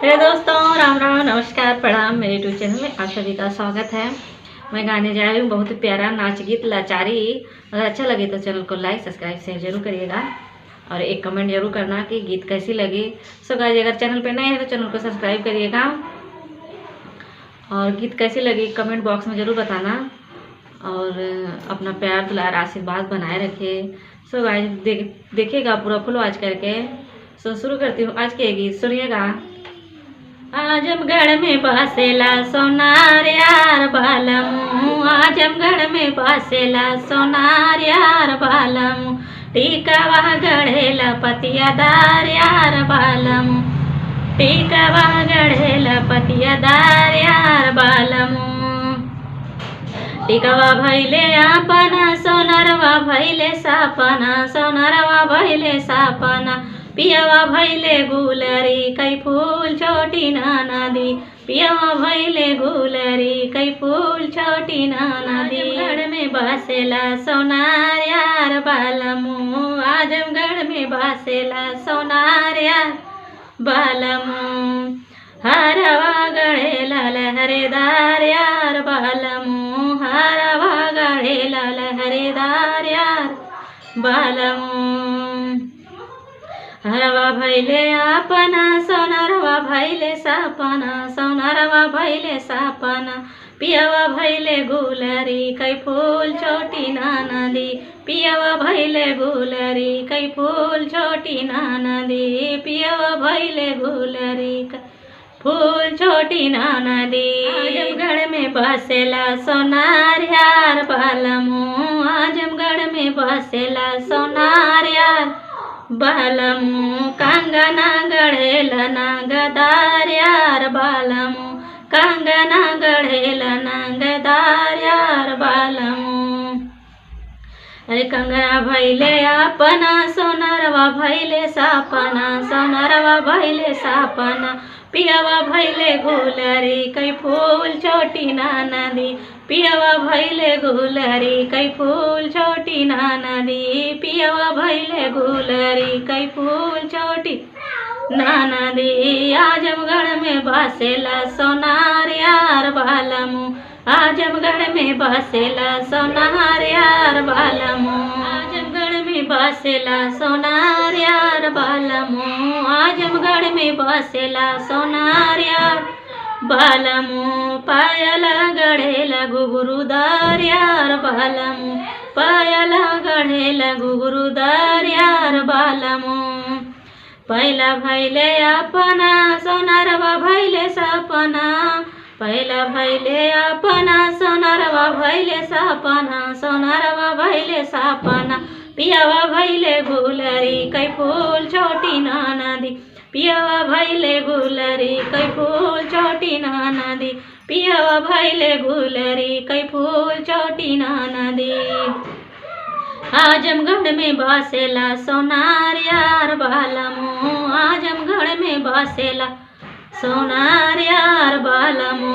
Hello दोस्तों, राम राम, नमस्कार, प्रणाम, मेरे यूट्यूब चैनल में आप सभी का स्वागत है। मैं गाने जा रही हूँ, बहुत ही प्यारा नाच गीत, लाचारी। अगर अच्छा लगे तो चैनल को लाइक सब्सक्राइब शेयर ज़रूर करिएगा। और एक कमेंट ज़रूर करना कि गीत कैसी लगी। सो गाइज़ अगर चैनल पर नए हैं तो चैनल को सब्सक्राइब करिएगा। और गीत कैसी लगी कमेंट बॉक्स में ज़रूर बताना। और अपना प्यार, दुलार, आशीर्वाद बनाए रखिए। सो देख, देखिएगा पूरा फुल वॉच करके। सो शुरू करती हूँ, आज के गीत, सुनिएगा। आजमगढ़ में बसेला सोनार यार बालम। आजमगढ़ में बसेला सोनार यार बालम। टीकावा गढ़ेला पतियादार यार बालम। टीकावा गढ़ेला पतियादार यार बालम। टिकावा भैले आपना सोनरवा भैले सापना सोनरवा भैले सापना। पियावा भैले गुलरी कै फूल छोटी नाना दी पियावा भैले गुलरी कै फूल छोटी नाना दी आजमगढ़ में बसेला सोनार यार बालमू। आजमगढ़ में बसेला सोनार यार बालमू। हरवा गढ़ेला लहरेदार यार बालमू। हरवा गढ़ेला लहरेदार यार बालमू। हरवा भैले आपना सोनरवा भैले सापना सोनरवा भैले सापना पियावा भैले गुलरी कै फूल छोटी नाना दी पियावा भैले गुलरी कै फूल छोटी नाना दी पियावा भैले गुलरी कै फूल छोटी नाना दी आजमगढ़ में बसेला सोनार यार बालमू आजमगढ़ में बसेला सोनार यार बालमू कांगना गढ़ेला नागदार यार बालमू कांगना गढ़ेला नागदार यार अरे कंगना भैले आपना सोनरवा भैले सापना सोनरवा भैले सापना पियावा भैले गुलरी कै फूल छोटी ना नदी पियावा भैले गुलरी कै फूल छोटी नाना दी पियावा भैले गुलरी कै फूल छोटी नाना दी आजमगढ़ में बसेला सोनार यार बालमू। आजमगढ़ में बसेला सोनार यार बालमू। आजमगढ़ में बसेला सोनार यार बालमू। आजमगढ़ में बसेला सोनार यार बालमू पायला गढ़ेला गुगुरुदार यार बालमू. पायला गढ़ेला गुगुरुदार यार बालमू. पहिला भैले आपना सोनारवा भैले सपना. पहिला भैले आपना सोनारवा भैले सपना. सोनारवा भैले सपना. पियावा भैले गुलरी कै फूल छोटी नाना दी पियावा भैले गुलरी कै फूल छोटी नाना दी पिया भैले गुलरी कै फूल चौटी नाना दी आजमगढ़ में बसेला, सोनार यार बालमो। आजमगढ़ में बसेला, सोनार यार बालमू।